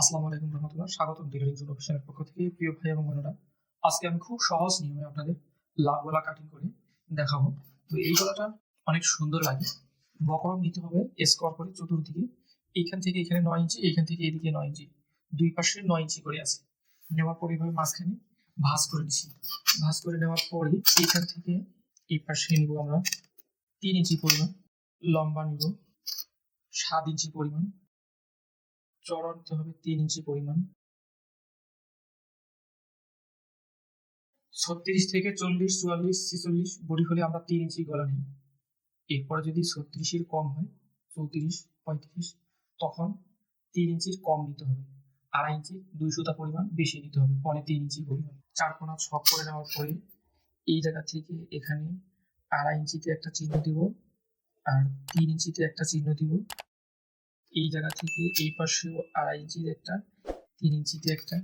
আসসালামু আলাইকুম রহমতুল্লাহ। স্বাগতম টেলিভিশন জোন অফিসিয়ালের পক্ষ থেকে। প্রিয় ভাই এবং বোনেরা, আজকে আমি খুব সহজ নিয়মে আপনাদের লাভ গলা কাটিং করে দেখাবো। তো এই গলাটা অনেক সুন্দর লাগে। বকরম নিতে হবে স্কোয়ার করে চতুর্দিকে। এইখান থেকে এখানে নয় ইঞ্চি, এইখান থেকে এদিকে নয় ইঞ্চি। দুই পাশে নয় ইঞ্চি করে আছে। নেওয়ার পরে এভাবে মাঝখানে ভাঁজ করে নিচ্ছি ভাঁজ করে নেওয়ার পরে এইখান থেকে এই পাশে নিব আমরা তিন ইঞ্চি পরিমাণ, লম্বা নিব সাত ইঞ্চি পরিমাণ। চড়া নিতে হবে তিন ইঞ্চি পরিমাণ। ছত্রিশ থেকে চল্লিশ, চুয়াল্লিশ, ছেচল্লিশ বডি হলে আমরা তিন ইঞ্চি গলা নিই। এরপরে যদি ছত্রিশের কম হয়, চৌত্রিশ, পঁয়ত্রিশ, তখন তিন ইঞ্চির কম নিতে হবে। আড়াই ইঞ্চি, দুই সুতা পরিমাণ বেশি নিতে হবে, পরে তিন ইঞ্চি পরিমাণ চার কোনা ছক করে নেওয়ার পরে এই জায়গা থেকে এখানে আড়াই ইঞ্চিতে একটা চিহ্ন দিব, আর তিন ইঞ্চিতে একটা চিহ্ন দিব। এই জায়গা থেকে এই পাশেও আড়াই ইঞ্চির একটা, তিন ইঞ্চিতে একটা।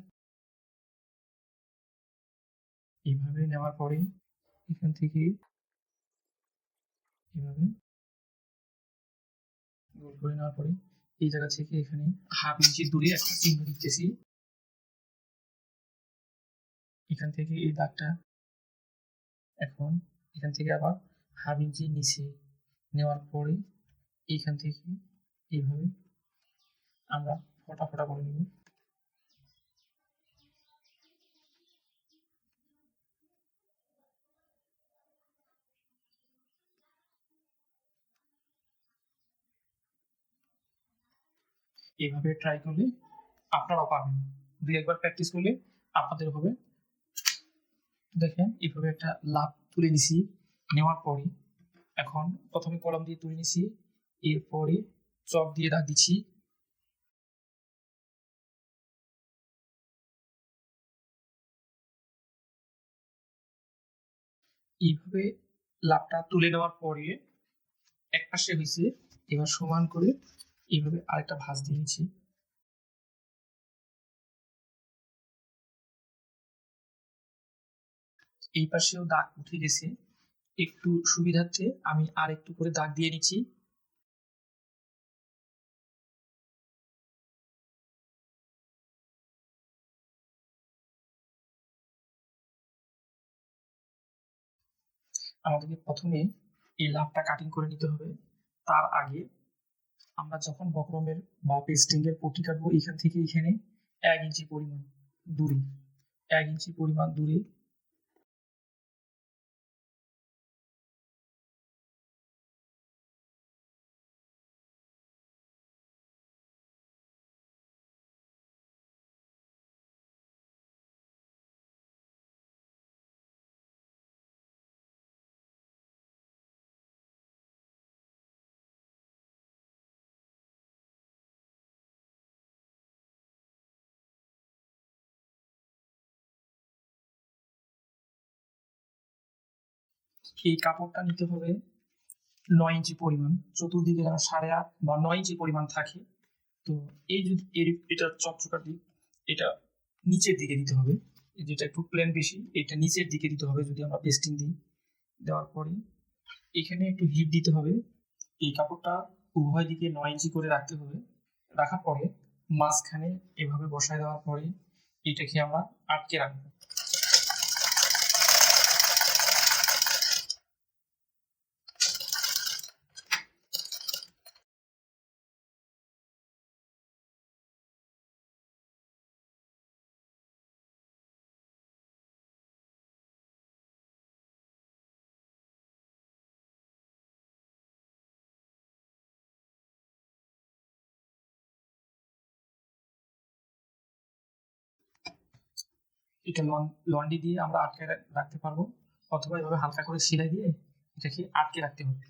এইভাবে নেওয়ার পরে এখান থেকে এভাবে গোল করে নেওয়ার পরে এই জায়গা থেকে এখানে হাফ ইঞ্চি দূরে একটা চিহ্ন দিতেছি। এখান থেকে এই দাগটা এখন এখান থেকে আবার হাফ ইঞ্চি নিচে নেওয়ার পরে এইখান থেকে এইভাবে আমরা ফটা ফটা করে নিব। এইভাবে ট্রাই করলে আপনারাও পারবেন। দুই একবার প্র্যাকটিস করলে আপনাদের হবে। দেখেন, এইভাবে একটা লাভ তুলে নিছি। নেওয়ার পরে, এখন প্রথমে কলম দিয়ে তুলে নিছি। এরপরে চক দিয়ে দাগ দিচ্ছি। এইভাবে লাভটা তুলে নেওয়ার পরে এক পাশে হয়েছে, এবার সমান করে এইভাবে আরেকটা ভাঁজ দিয়ে নিচ্ছি। এই পাশেও দাগ উঠে গেছে। একটু সুবিধার্থে আমি আর একটু করে দাগ দিয়ে নিচ্ছি। আমাদেরকে প্রথমে এই লাভটা কাটিং করে নিতে হবে। তার আগে আমরা যখন বক্রমের বা পেস্টিং এর পটি কাটবো এখান থেকে এখানে এক ইঞ্চি পরিমাণ দূরে, এক ইঞ্চি পরিমাণ দূরে এই কাপড়টা নিতে হবে নয় ইঞ্চি পরিমাণ। চতুর্দিকে যেন সাড়ে আট বা নয় ইঞ্চি পরিমাণ থাকে। তো এই যদি এটা চকচকার দিক এটা নিচের দিকে দিতে হবে। যেটা একটু প্লেন বেশি, এটা নিচের দিকে দিতে হবে যদি আমরা পেস্টিং দিই। দেওয়ার পরে এখানে একটু হিট দিতে হবে। এই কাপড়টা উভয় দিকে নয় ইঞ্চি করে রাখতে হবে। রাখার পরে মাঝখানে এভাবে বসায় দেওয়ার পরে এটাকে আমরা আটকে রাখব। এটা লন্ডি দিয়ে আমরা আটকে রাখতে পারব। অথবা এভাবে হালকা করে সিলাই দিয়ে এটাকে আটকে রাখতে হবে।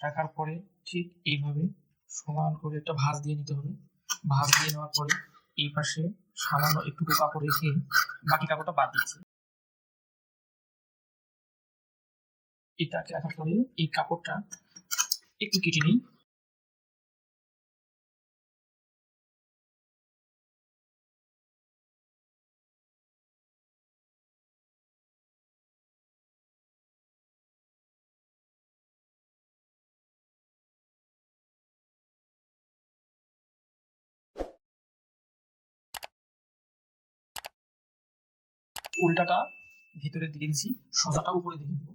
রাখার পরে ঠিক এইভাবে সমান করে একটা ভাঁজ দিয়ে নিতে হবে। ভাঁজ দিয়ে নেওয়ার পরে এই পাশে সামান্য একটু কাপড় রেখে বাকি কাপড়টা বাদ দিচ্ছি। এটাকে রাখার পরে এই কাপড়টা একটু কেটে নিই। উল্টাটা ভিতরে দিয়ে দিচ্ছি সোজাটা উপরে দিয়ে দিব।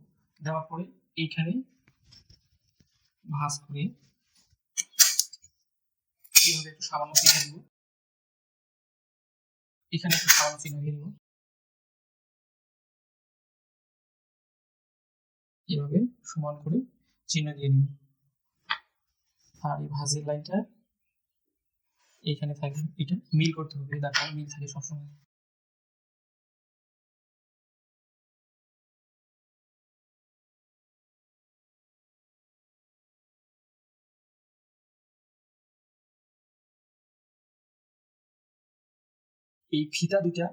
দেওয়ার পরে এইখানে ভাঁজ করে এইভাবে একটু সামান্য চিনে দিব। এখানে একটু সামান্য চিনে দিয়ে দিব। এভাবে সমান করে চিহ্ন দিয়ে নিব আর এই ভাঁজের লাইনটা এখানে থাকবে, এটা মিল করতে হবে। দেখো মিল থাকে সবসময়। এই ফিতা দুইটা,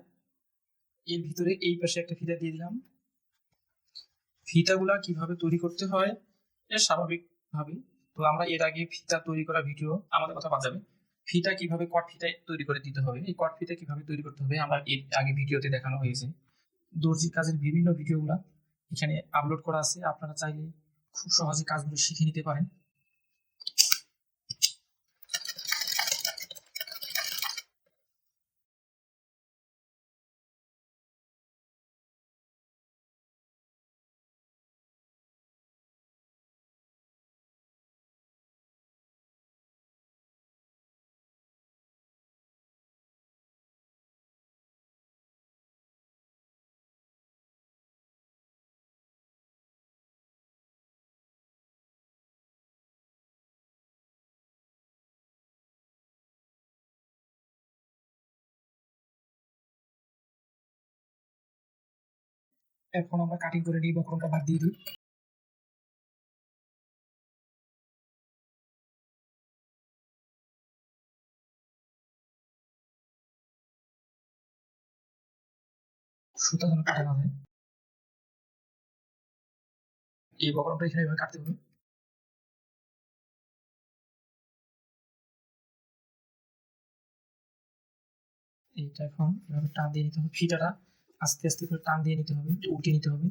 এর ভিতরে এই পাশে একটা ফিতা দিয়ে দিলাম। ফিতাগুলা কীভাবে তৈরি করতে হয় এর স্বাভাবিক ভাবে তো আমরা এর আগে ফিতা তৈরি করা ভিডিও, আমাদের কথা বাজাবে ফিতা কীভাবে কট ফিতা তৈরি করে দিতে হবে, এই কট ফিতা কীভাবে তৈরি করতে হবে, আমরা এর আগে ভিডিওতে দেখানো হয়েছে। দর্জি কাজের বিভিন্ন ভিডিওগুলা এখানে আপলোড করা আছে, আপনারা চাইলে খুব সহজে কাজগুলো শিখে নিতে পারেন। এখন আমরা কাটিং করে নিই, বক্রমটা বাদ দিয়ে দিই। সুতা এই বক্রমটা এখানে এভাবে কাটতে হবে। এইটা এখন এভাবে টান দিয়ে নিতে হবে। ফিটাটা আস্তে আস্তে করে টান দিয়ে নিতে হবে, উল্টে নিতে হবে।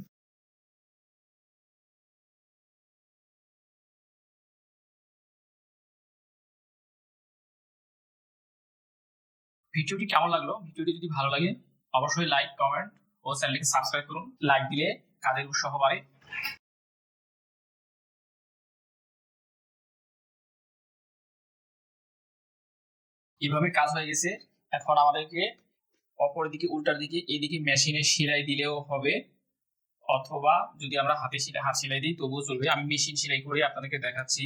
ভিডিওটি কেমন লাগল? ভিডিওটি যদি ভালো লাগে, অবশ্যই লাইক কমেন্ট ও চ্যানেলকে সাবস্ক্রাইব করুন। লাইক দিলে কাজের উৎসাহ বাড়ে। এভাবে কাজ হয়ে গেছে। এখন আমাদেরকে অপর দিকে, উল্টার দিকে, এদিকে মেশিনে সেলাই দিলেও হবে। অথবা যদি আমরা হাতে সেলাই, হাত সেলাই দিই, তবুও চলবে। আমি মেশিন সেলাই করে আপনাদেরকে দেখাচ্ছি।